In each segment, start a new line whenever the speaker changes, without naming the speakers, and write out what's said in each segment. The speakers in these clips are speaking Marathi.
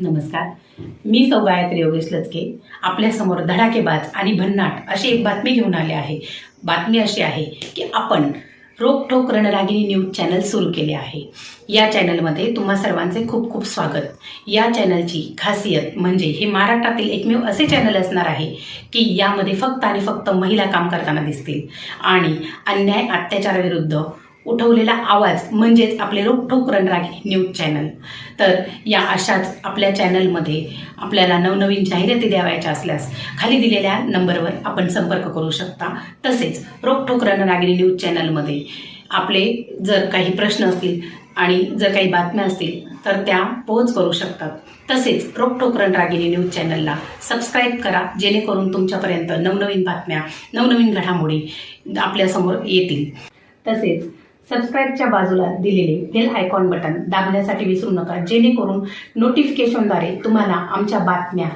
नमस्कार. मी सौ गायत्री योगेश लचके आपल्यासमोर धडाकेबाज आणि भन्नाट अशी एक बातमी घेऊन आले आहे. बातमी अशी आहे की आपण रोकठोक रणरागिणी न्यूज चॅनल सुरू केले आहे. या चॅनलमध्ये तुम्हा सर्वांचे खूप खूप स्वागत. या चॅनलची खासियत म्हणजे हे महाराष्ट्रातील एकमेव असे चॅनल असणार आहे की यामध्ये फक्त आणि फक्त महिला काम करताना दिसतील आणि अन्याय अत्याचाराविरुद्ध उठवलेला आवाज म्हणजेच आपले ठोकरण रणरागिणी न्यूज चॅनल तर या अशाच आपल्या चॅनलमध्ये आपल्याला नवनवीन जाहिराती द्यावायच्या असल्यास खाली दिलेल्या नंबरवर आपण संपर्क करू शकता. तसेच रोकठोक रणरागिणी न्यूज चॅनलमध्ये आपले जर काही प्रश्न असतील आणि जर काही बातम्या असतील तर त्या पोहोच करू शकतात. तसेच रोकठोक रणरागिणी न्यूज चॅनलला सबस्क्राईब करा जेणेकरून तुमच्यापर्यंत नवनवीन बातम्या नवनवीन घडामोडी आपल्यासमोर येतील. तसेच सबस्क्राईबच्या बाजूला दिलेले बेल आयकॉन बटन दाबण्यासाठी विसरू नका. जेणेकरून नोटिफिकेशनद्वारे तुम्हाला आमच्या बातम्या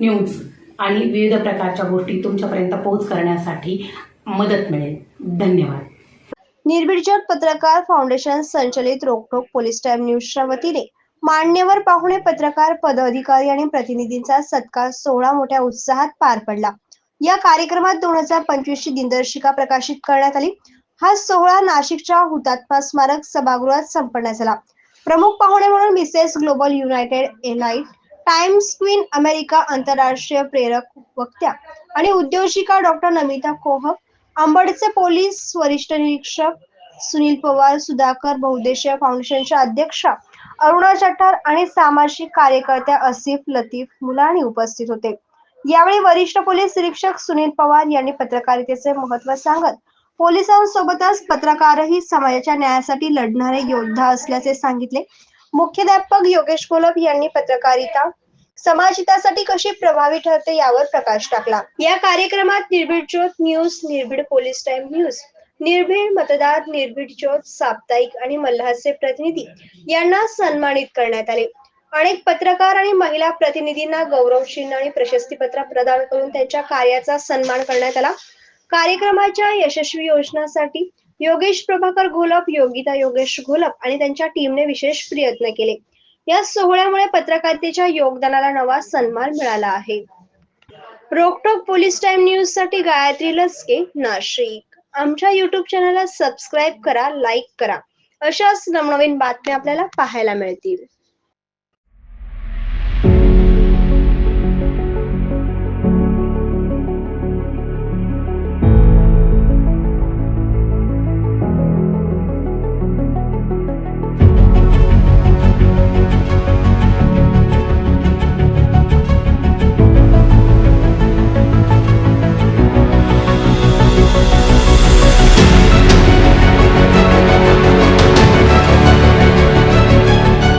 न्यूज आणि विविध प्रकारच्या गोष्टी तुमच्यापर्यंत पोहोच करण्यासाठी मदत मिळेल. धन्यवाद.
निर्भीडजट पत्रकार फाउंडेशन संचलित रोकटोक पोलीस टाइम न्यूजच्या वतीने मान्यवर पाहुणे पत्रकार पदाधिकारी आणि प्रतिनिधींचा सत्कार सोहळा मोठ्या उत्साहात पार पडला. या कार्यक्रमात दोन हजार पंचवीस ची दिनदर्शिका प्रकाशित करण्यात आली. हा सोहळा नाशिकच्या हुतात्मा स्मारक सभागृहात संपन्न झाला. प्रमुख पाहुणे म्हणून Mrs Global United Elite Times Queen America आंतरराष्ट्रीय प्रेरक वक्त्या आणि उद्योजिका डॉक्टर नमिता कोहक अंबडचे पोलीस वरिष्ठ निरीक्षक सुनील पवार सुधाकर बहुद्देशीय फाउंडेशनच्या अध्यक्षा अरुणा चट्टार आणि सामाजिक कार्यकर्त्या असिफ लतीफ मुलाणी उपस्थित होते. यावेळी वरिष्ठ पोलीस निरीक्षक सुनील पवार यांनी पत्रकारितेचे महत्त्व सांगत पोलिसांसोबतच पत्रकारही समाजाच्या न्यायासाठी लढणारे योद्धा असल्याचे सांगितले. मुख्याध्यापक योगेश कोलप यांनी पत्रकारिता समाजहितासाठी कशी प्रभावी ठरते यावर प्रकाश टाकला. या कार्यक्रमात निर्भीड ज्योत न्यूज निर्भीड पोलीस टाइम न्यूज निर्भीड मतदार निर्भीड ज्योत साप्ताहिक आणि मल्हारचे प्रतिनिधी यांना सन्मानित करण्यात आले. अनेक पत्रकार आणि महिला प्रतिनिधींना गौरव चिन्ह आणि प्रशस्तीपत्र प्रदान करून त्यांच्या कार्याचा सन्मान करण्यात आला. कार्यक्रमाच्या यशस्वी योजनासाठी योगेश प्रभाकर घोलप योगिता योगेश घोलप आणि त्यांच्या टीमने विशेष प्रयत्न केले. या सोहळ्यामुळे पत्रकारितेच्या योगदानाला नवा सन्मान मिळाला आहे. रोकटोक पोलीस टाइम न्यूजसाठी गायत्री लसके नाशिक. आमच्या युट्यूब चॅनलला सबस्क्राईब करा लाईक करा. अशाच नवनवीन बातम्या आपल्याला पाहायला मिळतील.